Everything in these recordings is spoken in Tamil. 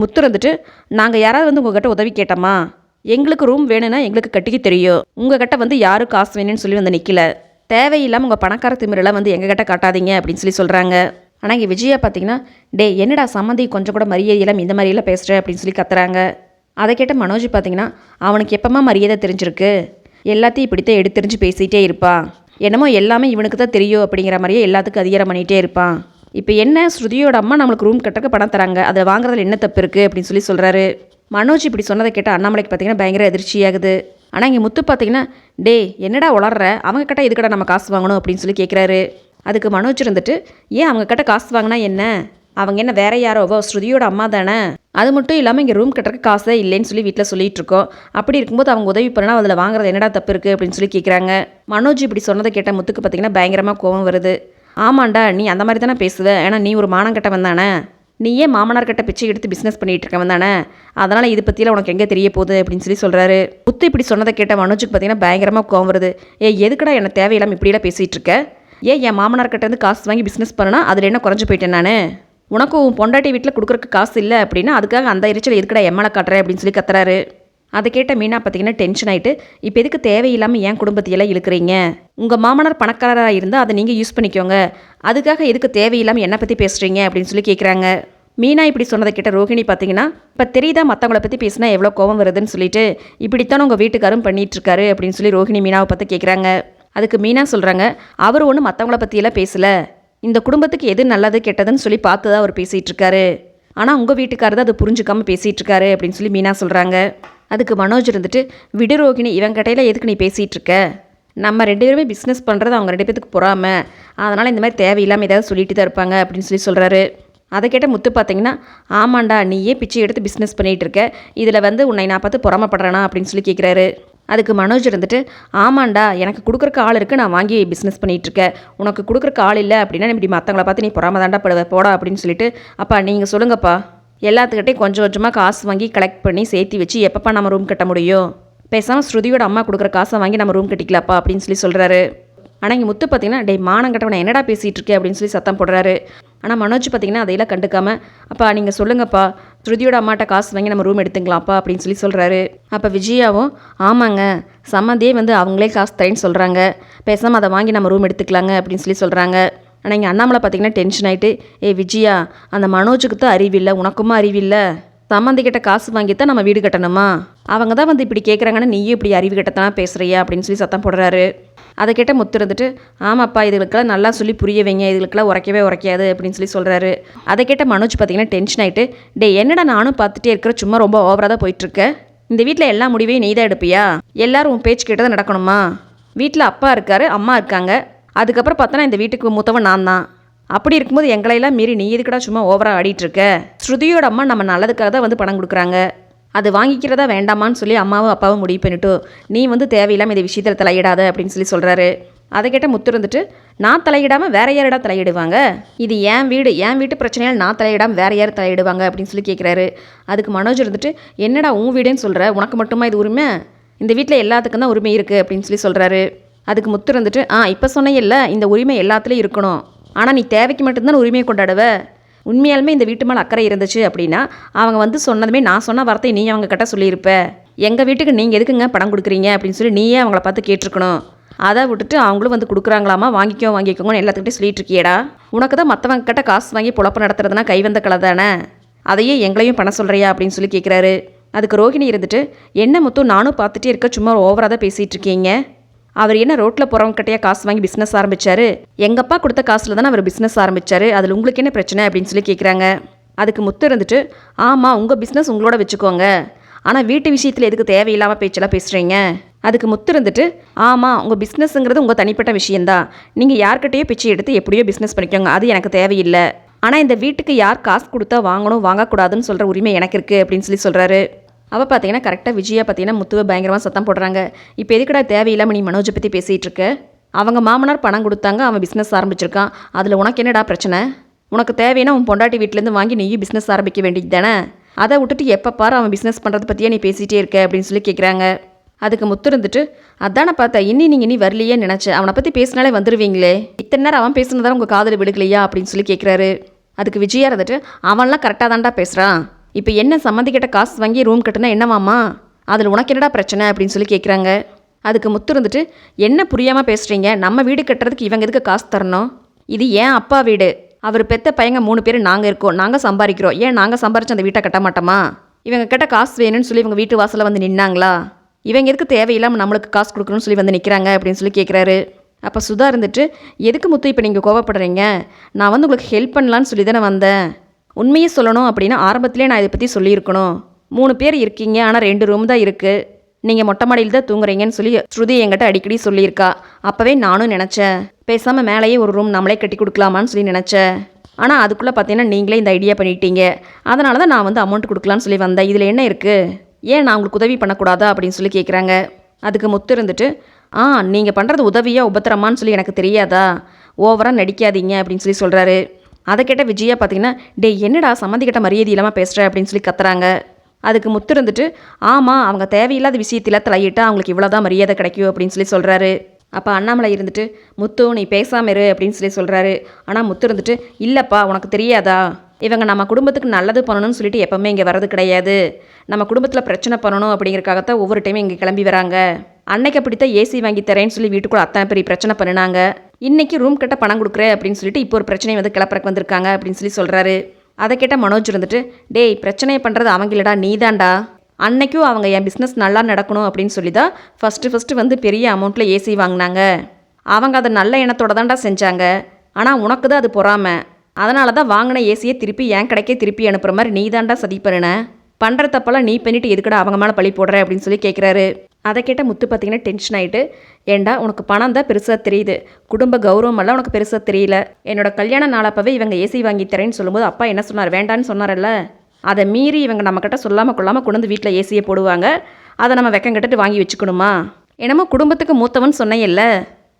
முத்து வந்துட்டு நாங்கள் யாராவது வந்து உங்ககிட்ட உதவி கேட்டோமா? எங்களுக்கு ரூம் வேணும்னா எங்களுக்கு கட்டிக்க தெரியும். உங்ககிட்ட வந்து யாரும் காசு வேணும்னு சொல்லி வந்து நிற்கல தேவையில்லாமல் உங்கள் பணக்கார திமிரெல்லாம் வந்து எங்ககிட்ட காட்டாதீங்க அப்படின்னு சொல்லி சொல்கிறாங்க ஆனால் இங்கே விஜயா பார்த்தீங்கன்னா டே என்னடா சம்மந்தி கொஞ்சம் கூட மரியாதையெல்லாம் இந்த மாதிரியெல்லாம் பேசுகிற அப்படின்னு சொல்லி கத்துறாங்க. அதை கேட்ட மனோஜ் பார்த்தீங்கன்னா அவனுக்கு எப்போமா மரியாதை தெரிஞ்சிருக்கு? எல்லாத்தையும் இப்படித்தான் எடுத்தெறிஞ்சு பேசிகிட்டே இருப்பான் என்னமோ எல்லாமே இவனுக்கு தான் தெரியும் அப்படிங்கிற மாதிரியே எல்லாத்துக்கும் அதிகாரம் பண்ணிகிட்டே இருப்பான். இப்போ என்ன ஸ்ருதியோட அம்மா நம்மளுக்கு ரூம் கட்டுறக்கு பணம் தராங்க? அதை வாங்குறதுல என்ன தப்பு இருக்குது அப்படின்னு சொல்லி சொல்கிறாரு மனோஜ் இப்படி சொன்னதை கேட்ட அண்ணாமலைக்கு பார்த்தீங்கன்னா பயங்கர அதிர்ச்சியாகுது. ஆனால் இங்கே முத்து பார்த்தீங்கன்னா டே என்னடா உளர்ற? அவங்க கிட்ட இதுக்கடா நம்ம காசு வாங்கணும்? அப்படின்னு சொல்லி கேட்குறாரு அதுக்கு மனோஜ் இருந்துட்டு ஏன் அவங்க கிட்ட காசு வாங்கினா என்ன? அவங்க என்ன வேற யாரோவோ ஸ்ருதியோட அம்மா தானே? அது மட்டும் இல்லாமல் இங்கே ரூம் கட்டுறக்கு காசே இல்லைன்னு சொல்லி வீட்டில் சொல்லிட்டு இருக்கோம். அப்படி இருக்கும்போது அவங்க உதவி பண்ணா அதில் வாங்குறது என்னடா தப்பு இருக்குது அப்படின்னு சொல்லி கேட்குறாங்க மனோஜ் இப்படி சொன்னதை கேட்ட முத்துக்கு பார்த்தீங்கன்னா பயங்கரமாக கோவம் வருது. ஆமாண்டா நீ அந்த மாதிரி தானே பேசுவ ஏன்னா நீ ஒரு மானங்கட்டவன் தானே நீ ஏன் மாமனார் கிட்ட பிச்சை எடுத்து பிஸ்னஸ் பண்ணிகிட்டு இருக்கவன் தானே? அதனால் இது பற்றிலாம் உனக்கு எங்கே தெரிய போகுது அப்படின்னு சொல்லி சொல்கிறாரு புத்து இப்படி சொன்னதை கேட்ட மனோஜுக்கு பார்த்தீங்கன்னா பயங்கரமாக கோவம் வருது. ஏ எதுக்குடா என்ன தேவையில்லாமல் இப்படியெல்லாம் பேசிகிட்டு இருக்க? ஏன் என் மாமனார் கிட்டேருந்து காசு வாங்கி பிஸ்னஸ் பண்ணனா அதில் என்ன குறைஞ்சு போயிட்டேன் நான்? உனக்கு உன் பொண்டாட்டி வீட்டில் கொடுக்குறக்கு காசு இல்லை அப்படின்னா அதுக்காக அந்த எரிச்சல் எதுக்கடா எம்மலை காட்டுறேன் அப்படின்னு சொல்லி கத்துறாரு. அதை கேட்ட மீனா பார்த்தீங்கன்னா டென்ஷன் ஆகிட்டு இப்போ எதுக்கு தேவையில்லாமல் ஏன் குடும்பத்தையெல்லாம் இழுக்கிறீங்க? உங்கள் மாமனார் பணக்காரராக இருந்தால் அதை நீங்கள் யூஸ் பண்ணிக்கோங்க. அதுக்காக எதுக்கு தேவையில்லாமல் என்னை பற்றி பேசுகிறீங்க அப்படின்னு சொல்லி கேட்குறாங்க மீனா இப்படி சொன்னதை கேட்ட ரோஹிணி பார்த்தீங்கன்னா இப்போ தெரியுதா மற்றவங்கள பற்றி பேசினா எவ்வளோ கோவம் வருதுன்னு சொல்லிட்டு இப்படித்தான் உங்கள் வீட்டுக்காரும் பண்ணிட்டு அப்படின்னு சொல்லி ரோஹிணி மீனாவை பார்த்து கேட்குறாங்க அதுக்கு மீனா சொல்கிறாங்க அவர் ஒன்றும் மற்றவங்கள பற்றியெல்லாம் பேசலை. இந்த குடும்பத்துக்கு எது நல்லது கெட்டதுன்னு சொல்லி பார்த்து தான் அவர் பேசிகிட்ருக்காரு ஆனால் உங்கள் வீட்டுக்காரர் தான் அதை புரிஞ்சுக்காமல் பேசிகிட்டு இருக்காரு அப்படின்னு சொல்லி மீனா சொல்கிறாங்க அதுக்கு மனோஜ் இருந்துட்டு விடு ரோகிணி இவன் கடையில் எதுக்கு நீ பேசிகிட்டு இருக்க நம்ம ரெண்டு பேருமே பிஸ்னஸ் பண்ணுறது அவங்க ரெண்டு பேத்துக்கு பொறாமல் அதனால் இந்த மாதிரி தேவையில்லாமல் ஏதாவது சொல்லிட்டு தான் இருப்பாங்க அப்படின்னு சொல்லி சொல்கிறாரு அதை கேட்ட முத்து பார்த்தீங்கன்னா ஆமாண்டா நீயே பிச்சை எடுத்து பிஸ்னஸ் பண்ணிகிட்டு இருக்க இதில் வந்து உன்னை நான் பார்த்து பொறாமப்படுறேனா? அப்படின்னு சொல்லி கேட்குறாரு அதுக்கு மனோஜ் இருந்துட்டு ஆமாண்டா எனக்கு கொடுக்குறக்கு ஆள் இருக்குது நான் வாங்கி பிஸ்னஸ் பண்ணிகிட்ருக்கேன் உனக்கு கொடுக்குறக்கு ஆள் இல்லை அப்படின்னா இப்படி மற்றவங்கள பார்த்து நீ பொறாம தாண்டா போடா அப்படின்னு சொல்லிட்டு அப்பா நீங்கள் சொல்லுங்கப்பா. எல்லாத்துக்கிட்டையும் கொஞ்சம் கொஞ்சமாக காசு வாங்கி கலெக்ட் பண்ணி சேர்த்து வச்சு எப்பப்பா நம்ம ரூம் கட்ட முடியும்? பேசாமல் ஸ்ருதியோட அம்மா கொடுக்குற காசை வாங்கி நம்ம ரூம் கட்டிக்கலாப்பா அப்படின்னு சொல்லி சொல்கிறாரு ஆனால் இங்கே முத்து பார்த்தீங்கன்னா டேய் மானம் கட்டவனை என்னடா பேசிகிட்டு இருக்கே? அப்படின்னு சொல்லி சத்தம் போடுறாரு. ஆனால் மனோஜ் பார்த்தீங்கன்னா அதையெல்லாம் கண்டுக்காம அப்பா நீங்கள் சொல்லுங்கப்பா ஸ்ருதியோட அம்மாட்ட காசு வாங்கி நம்ம ரூம் எடுத்துக்கலாம்ப்பா அப்படின்னு சொல்லி சொல்கிறாரு அப்போ விஜயாவும் ஆமாங்க சம்மந்தியே வந்து அவங்களே காசு தரேன்னு சொல்கிறாங்க பேசாமல் அதை வாங்கி நம்ம ரூம் எடுத்துக்கலாங்க அப்படின்னு சொல்லி சொல்கிறாங்க ஆனால் இங்கே அண்ணாமலை பார்த்தீங்கன்னா டென்ஷன் ஆகிட்டு ஏ விஜயா அந்த மனோஜுக்கு தான் அறிவில்லை உனக்குமா அறிவில்லை? சம்மந்தி கிட்ட காசு வாங்கி தான் நம்ம வீடு கட்டணுமா? அவங்க தான் வந்து இப்படி கேட்குறாங்கன்னு நீயும் இப்படி அறிவு கட்டத்தான் பேசுகிறியா அப்படின்னு சொல்லி சத்தம் போடுறாரு. அதை கேட்ட முத்து இருந்துட்டு ஆமாப்பா இதுகளுக்கெல்லாம் நல்லா சொல்லி புரிய வைங்க இதுகளுக்கெல்லாம் உரைக்கவே உரைக்காது அப்படின்னு சொல்லி சொல்கிறாரு அதை கேட்ட மனோஜ் பார்த்தீங்கன்னா டென்ஷன் ஆகிட்டு டே என்னடா நானும் பார்த்துட்டே இருக்கிற சும்மா ரொம்ப ஓவராக தான் போயிட்டுருக்கேன் இந்த வீட்டில் எல்லா முடிவையும் நீ தான் எடுப்பியா? எல்லாரும் உன் பேச்சு கேட்டதை நடக்கணுமா? வீட்டில் அப்பா இருக்காரு அம்மா இருக்காங்க அதுக்கப்புறம் பார்த்தோன்னா இந்த வீட்டுக்கு மூத்தவன் நான் தான் அப்படி இருக்கும்போது எங்களையெல்லாம் மீறி நீ எதுக்கடா சும்மா ஓவராக ஆடிட்டுருக்க ஸ்ருதியோட அம்மா நம்ம நல்லதுக்காக தான் வந்து பணம் கொடுக்குறாங்க. அது வாங்கிக்கிறதா வேண்டாமான்னு சொல்லி அம்மாவும் அப்பாவும் முடிவு பண்ணிட்டு நீ வந்து தேவையில்லாமல் இந்த விஷயத்தில் தலையிடாத அப்படின்னு சொல்லி சொல்கிறாரு அதை கேட்ட முத்து இருந்துட்டு நான் தலையிடாமல் வேற யாரிடா தலையிடுவாங்க? இது என் வீடு என் வீட்டு பிரச்சனையால் நான் தலையிடாமல் வேற யார் தலையிடுவாங்க அப்படின்னு சொல்லி கேட்குறாரு அதுக்கு மனோஜ் இருந்துட்டு என்னடா உன் வீடுன்னு சொல்கிற உனக்கு மட்டுமா இது உரிமை? இந்த வீட்டில் எல்லாத்துக்கும் தான் உரிமை இருக்குது அப்படின்னு சொல்லி சொல்கிறாரு அதுக்கு முத்து இருந்துட்டு ஆ இப்போ சொன்னையில்ல இந்த உரிமை எல்லாத்துலேயும் இருக்கணும். ஆனால் நீ தேவைக்கு மட்டும்தான் உரிமையை கொண்டாடுவ. உண்மையாலுமே இந்த வீட்டு மேலே அக்கறை இருந்துச்சு அப்படின்னா அவங்க வந்து சொன்னதுமே நான் சொன்ன வார்த்தை நீ அவங்க கிட்ட சொல்லியிருப்ப. எங்கள் வீட்டுக்கு நீங்கள் எதுக்குங்க பணம் கொடுக்குறீங்க? அப்படின்னு சொல்லி நீயே அவங்கள பார்த்து கேட்டிருக்கணும். அதை விட்டுட்டு அவங்களும் வந்து கொடுக்குறாங்களாமா? வாங்கிக்கோ வாங்கிக்கோங்கன்னு எல்லாத்துக்கிட்டையும் சொல்லிட்டு இருக்கியடா. உனக்கு தான் மற்றவங்க கிட்ட காசு வாங்கி புழப்ப நடத்துறதுனா கைவந்த கலை தானே? அதையே எங்களையும் பண்ண சொல்கிறியா அப்படின்னு சொல்லி கேட்குறாரு அதுக்கு ரோகிணி இருந்துட்டு என்ன முத்தும் நானும் பார்த்துட்டே இருக்க சும்மா ஓவராக தான் பேசிகிட்டு இருக்கீங்க? அவர் என்ன ரோட்டில் போகிறவங்ககிட்டயே காசு வாங்கி பிஸ்னஸ் ஆரம்பிச்சாரு? எங்கள் அப்பா கொடுத்த காசில் தானே அவர் பிஸ்னஸ் ஆரம்பிச்சாரு? அதில் உங்களுக்கு என்ன பிரச்சனை அப்படின்னு சொல்லி கேட்குறாங்க அதுக்கு முத்து இருந்துட்டு ஆமாம் உங்கள் பிஸ்னஸ் உங்களோட வச்சுக்கோங்க. ஆனால் வீட்டு விஷயத்தில் எதுக்கு தேவையில்லாமல் பேச்செல்லாம் பேசுகிறீங்க அதுக்கு முத்து இருந்துட்டு ஆமாம் உங்கள் பிஸ்னஸ்ங்கிறது உங்கள் தனிப்பட்ட விஷயந்தான் நீங்கள் யார்கிட்டயோ பிச்சை எடுத்து எப்படியோ பிஸ்னஸ் பண்ணிக்கோங்க. அது எனக்கு தேவையில்லை. ஆனால் இந்த வீட்டுக்கு யார் காசு கொடுத்தா வாங்கணும் வாங்கக்கூடாதுன்னு சொல்கிற உரிமை எனக்கு இருக்குது அப்படின்னு சொல்லி சொல்கிறாரு அவள் பார்த்தீங்கன்னா கரெக்டாக விஜயா பார்த்தீங்கன்னா முத்துவை பயங்கரமாக சத்தம் போடுறாங்க. இப்போ எதுக்குடா தேவையில்லாமல் நீ மனோஜை பற்றி பேசிகிட்டு இருக்க? அவங்க மாமனார் பணம் கொடுத்தாங்க அவன் பிஸ்னஸ் ஆரம்பிச்சிருக்கான். அதில் உனக்கு என்னடா பிரச்சனை? உனக்கு தேவைன்னா உன் பொண்டாட்டி வீட்டிலேருந்து வாங்கி நீயும் பிஸ்னஸ் ஆரம்பிக்க வேண்டியது தானே? அதை விட்டுட்டு எப்போ பாரு அவன் பிஸ்னஸ் பண்ணுறத பற்றியே நீ பேசிகிட்டே இருக்க அப்படின்னு சொல்லி கேட்குறாங்க அதுக்கு முத்து இருந்துட்டு அதானே பார்த்தா இன்னி நீங்கள் இனி வரலையே நினச்சேன் அவனை பற்றி பேசினாலே வந்துடுவீங்களே இத்தனை நேரம் அவன் பேசுனதால உங்கள் காதில் விடுக்கலையா அப்படின்னு சொல்லி கேட்குறாரு அதுக்கு விஜயா இருந்துட்டு அவன்லாம் கரெக்டாக தான்டா பேசுகிறான் இப்போ என்ன சம்மந்திக்கிட்ட காசு வாங்கி ரூம் கட்டினா என்னவாம்மா? அதில் உனக்கு என்னடா பிரச்சனை அப்படின்னு சொல்லி கேட்குறாங்க அதுக்கு முத்து இருந்துட்டு என்ன புரியாமல் பேசுகிறீங்க நம்ம வீடு கட்டுறதுக்கு இவங்க எதுக்கு காசு தரணும்? இது ஏன் அப்பா வீடு? அவர் பெத்த பையங்க மூணு பேர் நாங்கள் இருக்கோம். நாங்கள் சம்பாதிக்கிறோம். ஏன் நாங்கள் சம்பாரிச்சு அந்த வீட்டை கட்ட மாட்டோமா? இவங்க கிட்ட காசு வேணும்னு சொல்லி இவங்க வீட்டு வாசலில் வந்து நின்னாங்களா? இவங்க எதுக்கு தேவையில்லாமல் நம்மளுக்கு காசு கொடுக்கணும்னு சொல்லி வந்து நிற்கிறாங்க அப்படின்னு சொல்லி கேட்குறாரு அப்போ சுதா இருந்துட்டு எதுக்கு முத்து இப்போ நீங்கள் கோவப்படுறீங்க? நான் வந்து உங்களுக்கு ஹெல்ப் பண்ணலான்னு சொல்லி தானே வந்தேன். உண்மையை சொல்லணும் அப்படின்னா ஆரம்பத்திலே நான் இதை பற்றி சொல்லியிருக்கணும். மூணு பேர் இருக்கீங்க ஆனால் ரெண்டு ரூம் தான் இருக்குது நீங்கள் மொட்டை மாடியில் தான் தூங்குறீங்கன்னு சொல்லி ஸ்ருதி என்கிட்ட அடிக்கடி சொல்லியிருக்கா. அப்போவே நானும் நினச்சேன். பேசாமல் மேலேயே ஒரு ரூம் நம்மளே கட்டி கொடுக்கலாமான்னு சொல்லி நினச்சேன். ஆனால் அதுக்குள்ளே பார்த்தீங்கன்னா நீங்களே இந்த ஐடியா பண்ணிட்டீங்க. அதனால தான் நான் வந்து அமௌண்ட் கொடுக்கலான்னு சொல்லி வந்தேன். இதில் என்ன இருக்குது ஏன் நான் உங்களுக்கு உதவி பண்ணக்கூடாதா அப்படின்னு சொல்லி கேட்குறாங்க அதுக்கு முத்து இருந்துட்டு ஆ நீங்கள் பண்ணுறது உதவியாக உபத்திரமான்னு சொல்லி எனக்கு தெரியாதா? ஓவராக நடிக்காதீங்க அப்படின்னு சொல்லி சொல்கிறாரு அதை கேட்ட விஜயா பார்த்தீங்கன்னா டேய் என்னடா சம்மந்திக்கிட்ட மரியாதை இல்லாமல் பேசுகிற அப்படின்னு சொல்லி கத்துறாங்க. அதுக்கு முத்து இருந்துட்டு ஆமாம் அவங்க தேவையில்லாத விஷயத்தில் தலையிட்டால் அவங்களுக்கு இவ்வளோதான் மரியாதை கிடைக்கும் அப்படின்னு சொல்லி சொல்கிறாரு அப்போ அண்ணாமலை இருந்துட்டு முத்து நீ பேசாமல் இரு அப்படின்னு சொல்லி சொல்கிறாரு ஆனால் முத்து இருந்துட்டு இல்லைப்பா உனக்கு தெரியாதா? இவங்க நம்ம குடும்பத்துக்கு நல்லது பண்ணணும்னு சொல்லிட்டு எப்பவுமே இங்கே வர்றது கிடையாது. நம்ம குடும்பத்தில் பிரச்சனை பண்ணணும் அப்படிங்கிறக்காகத்தான் ஒவ்வொரு டைமும் இங்கே கிளம்பி வராங்க. அன்னைக்கு அப்படித்தான் ஏசி வாங்கி தரேன்னு சொல்லி வீட்டுக்குள்ள அத்தனை பெரிய பிரச்சனை பண்ணினாங்க. இன்னைக்கு ரூம் கட்ட பணம் கொடுக்குறேன் அப்படின்னு சொல்லிட்டு இப்போ ஒரு பிரச்சனை வந்து கிளப்பறக்கு வந்திருக்காங்க அப்படின்னு சொல்லி சொல்கிறாரு அதை கேட்ட மனோஜ் இருந்துட்டு டேய் பிரச்சனையை பண்ணுறது அவங்களடா நீதான்டா. அன்னைக்கும் அவங்க என் பிஸ்னஸ் நல்லா நடக்கணும் அப்படின்னு சொல்லி தான் ஃபஸ்ட்டு ஃபஸ்ட்டு வந்து பெரிய அமௌண்ட்டில் ஏசி வாங்கினாங்க. அவங்க அதை நல்ல எண்ணத்தோட தான்டா செஞ்சாங்க. ஆனால் உனக்கு தான் அது பொறாமல் அதனால தான் வாங்கின ஏசியை திருப்பி என் கடைக்கே திருப்பி அனுப்புகிற மாதிரி நீ தான்டா சதி பண்ணுன. பண்ணுற தப்பெல்லாம் நீ பண்ணிட்டு எதுக்கடா அவங்க மேலே பழி போடுற அப்படின்னு சொல்லி கேட்குறாரு அதை கேட்ட முத்து பார்த்தீங்கன்னா டென்ஷன் ஆகிட்டு ஏண்டா உனக்கு பணம் தான் பெருசாக தெரியுது. குடும்ப கௌரவம் எல்லாம் உனக்கு பெருசாக தெரியல. என்னோட கல்யாண நாளப்பவே இவங்க ஏசி வாங்கி தரேன்னு சொல்லும்போது அப்பா என்ன சொன்னார்? வேண்டான்னு சொன்னார்ல அதை மீறி இவங்க நம்மக்கிட்ட சொல்லாமல் கொள்ளாமல் கொண்டு வந்து வீட்டில் ஏசியை போடுவாங்க. அதை நம்ம வெக்கம் கட்டுட்டு வாங்கி வச்சுக்கணுமா? என்னமோ குடும்பத்துக்கு மூத்தவன் சொன்னையில்ல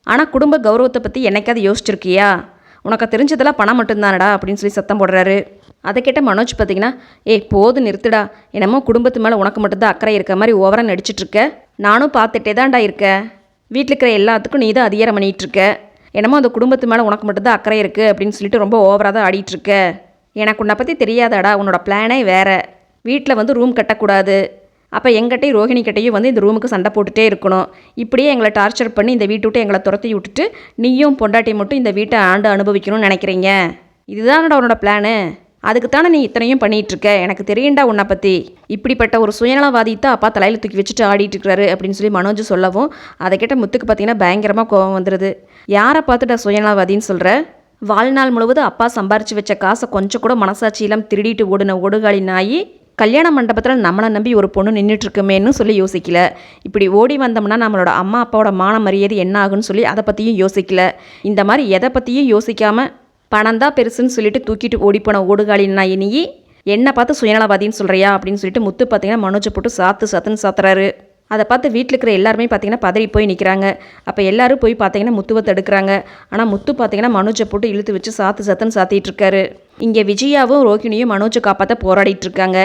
ஆனால் குடும்ப கௌரவத்தை பற்றி என்னைக்காவது யோசிச்சிருக்கியா? உனக்கு தெரிஞ்சதெல்லாம் பணம் மட்டும்தானடா? அப்படின்னு சொல்லி சத்தம் போடுறாரு. அதை கேட்ட மனோஜ் பார்த்தீங்கன்னா ஏய் போது நிறுத்துடா. என்னமோ குடும்பத்து மேலே உனக்கு மட்டும்தான் அக்கறை இருக்க மாதிரி ஓவராக நடிச்சிட்ருக்க நானும் பார்த்துட்டே தான்டா இருக்கேன் வீட்டில் இருக்கிற எல்லாத்துக்கும் நீ தான் அதிகாரம் பண்ணிகிட்டு இருக்க என்னமோ அந்த குடும்பத்து மேலே உனக்கு மட்டும்தான் அக்கறை இருக்குது அப்படின்னு சொல்லிட்டு ரொம்ப ஓவராக தான் ஆடிட்டு இருக்க எனக்கு உன்னை பற்றி தெரியாதாடா உன்னோட பிளானே வேறு. வீட்டில் வந்து ரூம் கட்டக்கூடாது. அப்போ எங்கிட்டையும் ரோஹிணிக்கிட்டையும் வந்து இந்த ரூமுக்கு சண்டை போட்டுகிட்டே இருக்கணும். இப்படியே எங்களை டார்ச்சர் பண்ணி இந்த வீட்டு விட்டு எங்களை துரத்தி விட்டுட்டு நீயும் பொண்டாட்டி மட்டும் இந்த வீட்டை ஆண்டு அனுபவிக்கணும்னு நினைக்கிறீங்க. இதுதானடா உன்னோட பிளானு அதுக்கு தானே நீ இத்தனையும் பண்ணிட்டு இருக்க எனக்கு தெரியுண்டா உன்னை பற்றி இப்படிப்பட்ட ஒரு சுயநலவாதி தான் அப்பா தலையில் தூக்கி வச்சுட்டு ஆடிட்டு இருக்கிறாரு அப்படின்னு சொல்லி மனோஜ் சொல்லவும் அதை கேட்ட முத்துக்கு பார்த்தீங்கன்னா பயங்கரமாக கோபம் வந்துடுது யாரை பார்த்துட்டா சுயநலவாதின்னு சொல்கிற வாழ்நாள் முழுவதும் அப்பா சம்பாரிச்சு வச்ச காசை கொஞ்சம் கூட மனசாட்சியெல்லாம் திருடிட்டு ஓடின ஓடுகாலி நாயி கல்யாண மண்டபத்தில் நம்மளை நம்பி ஒரு பொண்ணு நின்றுட்டுருக்குமேனு சொல்லி யோசிக்கல. இப்படி ஓடி வந்தோம்னா நம்மளோட அம்மா அப்பாவோட மான மரியாதை என்ன ஆகுன்னு சொல்லி அதை பற்றியும் யோசிக்கல. இந்த மாதிரி எதை பற்றியும் யோசிக்காமல் பணம் தான் பெருசுன்னு சொல்லிட்டு தூக்கிட்டு ஓடிப்போன ஓடுகாலி நாய் நீ என்ன பார்த்து சுயநலவாதின்னு சொல்கிறியா அப்படின்னு சொல்லிட்டு முத்து பார்த்தீங்கன்னா மனோஜை போட்டு சாத்து சாத்துன்னு சாத்துறாரு. அதை பார்த்து வீட்டில் இருக்கிற எல்லாருமே பார்த்தீங்கன்னா பதறி போய் நிற்கிறாங்க அப்போ எல்லாரும் போய் பார்த்தீங்கன்னா முத்துவை தடுக்கிறாங்க. ஆனால் முத்து பார்த்தீங்கன்னா மனோஜை போட்டு இழுத்து வச்சு சாத்து சாத்துன்னு சாத்திட்டு இருக்காரு. இங்கே விஜயாவும் ரோகிணியும் மனோஜை காப்பாற்ற போராடிட்டு இருக்காங்க.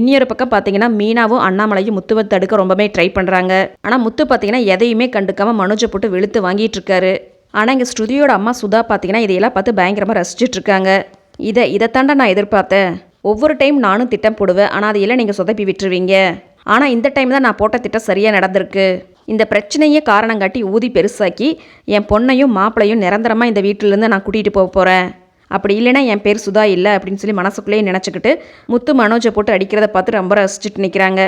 இன்னொரு பக்கம் பார்த்தீங்கன்னா மீனாவும் அண்ணாமலையும் முத்துவை தடுக்க ரொம்பவே ட்ரை பண்ணுறாங்க ஆனால் முத்து பார்த்தீங்கன்னா எதையுமே கண்டுக்காமல் மனோஜை போட்டு வெளுத்து வாங்கிட்டு இருக்காரு. ஆனால் இங்கே ஸ்ருதியோட அம்மா சுதா பார்த்தீங்கன்னா இதையெல்லாம் பார்த்து பயங்கரமாக ரசிச்சிட்ருக்காங்க. இதை இதைத்தாண்டா நான் எதிர்பார்த்தேன். ஒவ்வொரு டைம் நானும் திட்டம் போடுவேன். ஆனால் அதையெல்லாம் நீங்கள் சொதப்பி விட்டுருவீங்க. ஆனால் இந்த டைம் தான் நான் போட்ட திட்டம் சரியாக நடந்திருக்கு. இந்த பிரச்சனையே காரணம் காட்டி ஊதி பெருசாக்கி என் பொண்ணையும் மாப்பிளையும் நிரந்தரமாக இந்த வீட்டிலேருந்து நான் கூட்டிகிட்டு போக போகிறேன் அப்படி இல்லைன்னா என் பேர் சுதா இல்லை அப்படின்னு சொல்லி மனசுக்குள்ளேயே நினச்சிக்கிட்டு முத்து மனோஜை போட்டு அடிக்கிறத பார்த்து ரொம்ப ரசிச்சுட்டு நிற்கிறாங்க